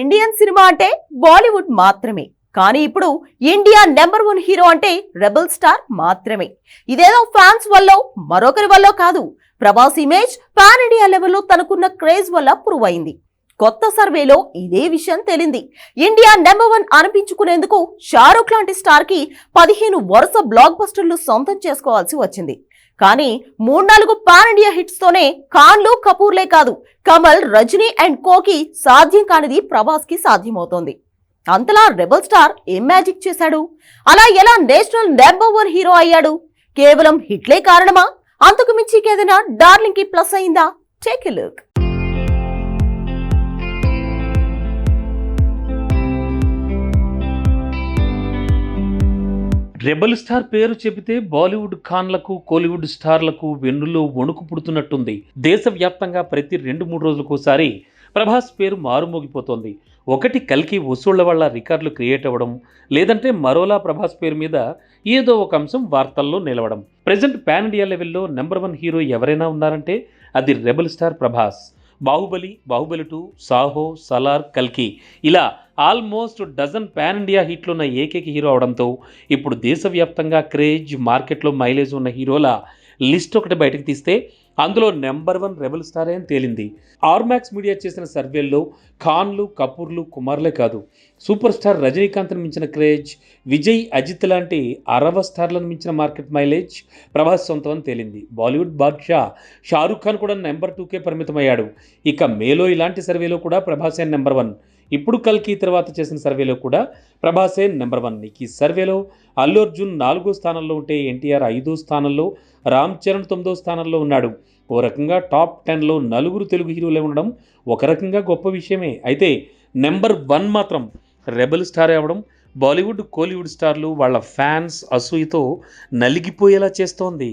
Indian cinema అంటే బాలీవుడ్ మాత్రమే. కానీ ఇప్పుడు ఇండియా నెంబర్ వన్ హీరో అంటే రెబల్ స్టార్ మాత్రమే. ఇదేదో ఫ్యాన్స్ వల్ల మరొకరి వల్ల కాదు. ప్రభాస్ ఇమేజ్ పాన్ ఇండియా లెవెల్లో తనకున్న క్రేజ్ వల్ల ప్రూవ్ అయింది. కొత్త సర్వేలో ఇదే విషయం తేలింది. ఇండియా నెంబర్ వన్ అనిపించుకునేందుకు షారూఖ్ లాంటి స్టార్కి పదిహేను వరుస బ్లాక్ బస్టర్లు సొంతం చేసుకోవాల్సి వచ్చింది. కానీ మూడు నాలుగు పాన్ ఇండియా హిట్స్ తోనే ఖాన్లు కపూర్లే కాదు కమల్ రజనీ అండ్ కోకి సాధ్యం కానిది ప్రభాస్కి సాధ్యమవుతోంది. అంతలా రెబల్ స్టార్ ఏం మ్యాజిక్ చేశాడు? అలా ఎలా నేషనల్ నెంబర్ వన్ హీరో అయ్యాడు? కేవలం హిట్లే కారణమా? అంతకు మించి ఏదైనా డార్లింగ్కి ప్లస్ అయిందా? Take look. రెబల్ స్టార్ పేరు చెబితే బాలీవుడ్ ఖాన్లకు కోలీవుడ్ స్టార్లకు వెన్నులో వణుకు పుడుతున్నట్టుంది. దేశవ్యాప్తంగా ప్రతి రెండు మూడు రోజులకోసారి ప్రభాస్ పేరు మారుమోగిపోతోంది. ఒకటి కల్కి వసూళ్ళ వల్ల రికార్డులు క్రియేట్ అవ్వడం లేదంటే మరోలా ప్రభాస్ పేరు మీద ఏదో ఒక అంశం వార్తల్లో నిలవడం. ప్రజెంట్ పాన్ ఇండియా లెవెల్లో నెంబర్ వన్ హీరో ఎవరైనా ఉన్నారంటే అది rebel star Prabhas. Baahubali Baahubali two Saaho Salaar కల్కి ఇలా ఆల్మోస్ట్ డజన్ పాన్ ఇండియా హిట్లున్న ఏకైక హీరో అవడంతో ఇప్పుడు దేశవ్యాప్తంగా క్రేజ్ మార్కెట్లో మైలేజ్ ఉన్న హీరోల లిస్ట్ ఒకటి బయటకు తీస్తే అందులో నెంబర్ వన్ రెబల్ స్టారే అని తేలింది. ఆర్మాక్స్ మీడియా చేసిన సర్వేల్లో ఖాన్లు కపూర్లు కుమార్లే కాదు సూపర్ స్టార్ రజనీకాంత్ను మించిన క్రేజ్ విజయ్ అజిత్ లాంటి అరవ స్టార్లను మించిన మార్కెట్ మైలేజ్ ప్రభాస్ సొంతం అని తేలింది. బాలీవుడ్ బాద్షా షారూఖ్ ఖాన్ కూడా నెంబర్ టూకే పరిమితమయ్యాడు. ఇక మేలో ఇలాంటి సర్వేలో కూడా ప్రభాసే నెంబర్ వన్. ఇప్పుడు కల్కి తర్వాత చేసిన సర్వేలో కూడా ప్రభాసే నెంబర్ వన్. నీకు ఈ సర్వేలో అల్లు అర్జున్ నాలుగో స్థానంలో ఉంటే ఎన్టీఆర్ ఐదో స్థానంలో రామ్ చరణ్ తొమ్మిదో స్థానంలో ఉన్నాడు. ఓ రకంగా టాప్ టెన్లో నలుగురు తెలుగు హీరోలే ఉండడం ఒక రకంగా గొప్ప విషయమే. అయితే నెంబర్ వన్ మాత్రం రెబల్ స్టార్ అవ్వడం బాలీవుడ్ కోలీవుడ్ స్టార్లు వాళ్ళ ఫ్యాన్స్ అసూయతో నలిగిపోయేలా చేస్తోంది.